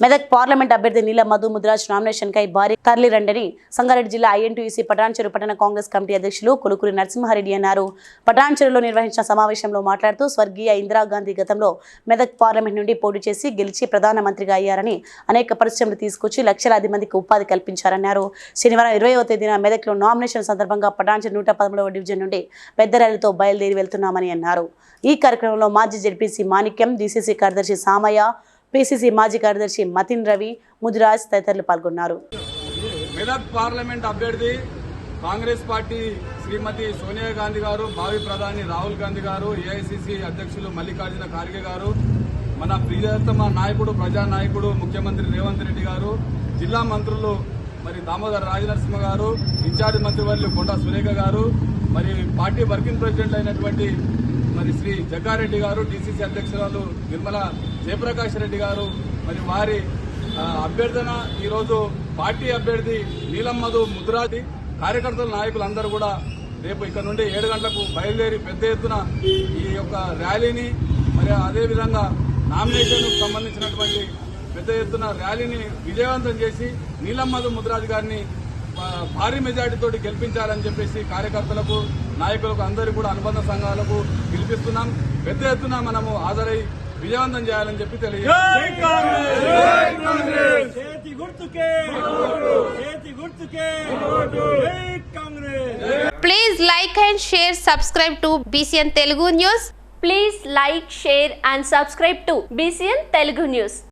Medak parliament అభ్యర్థి నీల Madhu Mudiraj nomination కై భారీ కర్లీ రండని సంగారెడ్డి జిల్లా ఐఎన్టీయూసీ పటాన్చెరు పట్టణ కాంగ్రెస్ కమిటీ అధ్యక్షులు కొలుకురి నరసింహారెడ్డి అన్నారు. పటాన్చెరులో నిర్వహించిన సమావేశంలో మాట్లాడుతూ స్వర్గీయ ఇందిరాగాంధీ గతంలో మెదక్ పార్లమెంట్ నుండి పోటీ చేసి గెలిచి ప్రధానమంత్రిగా అయ్యారని అనేక పరిశ్రమలు తీసుకొచ్చి లక్షలాది మందికి ఉపాధి కల్పించారన్నారు. శనివారం ఇరవైవ తేదీన మెదక్లో నామినేషన్ సందర్భంగా పటాన్చెరు నూట పదమూడవ డివిజన్ నుండి పెద్ద ర్యాలీతో బయలుదేరి వెళ్తున్నామని అన్నారు. ఈ కార్యక్రమంలో మాజీ జెడ్పీసీ మాణిక్యం డీసీసీ కార్యదర్శి సామయ్య పిసిసి మాజీ కార్యదర్శి మతిన్ రవి ముదిరాజ్ తదితరులు పాల్గొన్నారు. మెదక్ పార్లమెంట్ అభ్యర్థి కాంగ్రెస్ పార్టీ శ్రీమతి సోనియా గాంధీ గారు భావి ప్రధాని రాహుల్ గాంధీ గారు ఏఐసిసి అధ్యక్షులు మల్లికార్జున ఖార్గే గారు మన ప్రియతమ నాయకుడు ప్రజా నాయకుడు ముఖ్యమంత్రి రేవంత్ రెడ్డి గారు జిల్లా మంత్రులు మరి దామోదర్ రాజనరసింహ గారు ఇన్ఛార్జ్ మంత్రివర్యులు కొండా సురేఖ గారు మరి పార్టీ వర్కింగ్ ప్రెసిడెంట్ అయినటువంటి మరి శ్రీ జగ్గారెడ్డి గారు డిసిసి అధ్యక్షురాలు నిర్మల జయప్రకాష్ రెడ్డి గారు మరి వారి అభ్యర్థన ఈరోజు పార్టీ అభ్యర్థి నీలమ్మధు ముద్రాది. కార్యకర్తల నాయకులందరూ కూడా రేపు ఇక్కడ నుండి ఏడు గంటలకు బయలుదేరి పెద్ద ఎత్తున ఈ యొక్క ర్యాలీని మరి అదేవిధంగా నామినేషన్కు సంబంధించినటువంటి పెద్ద ఎత్తున ర్యాలీని విజయవంతం చేసి నీలమ్మధు ముద్రాది గారిని భారీ మెజార్టీతోటి గెలిపించాలని చెప్పేసి కార్యకర్తలకు నాయకులకు అందరికీ కూడా అనుబంధ సంఘాలకు పిలిపిస్తున్నాం పెద్ద ఎత్తున మనము హాజరై విజయవంతం చేయాలని చెప్పి తెలియజేస్తున్నాం చేతి గుర్తుకే! చేతి గుర్తుకే! జై Congress! Please like and share, subscribe to BCN Telugu News. Please like,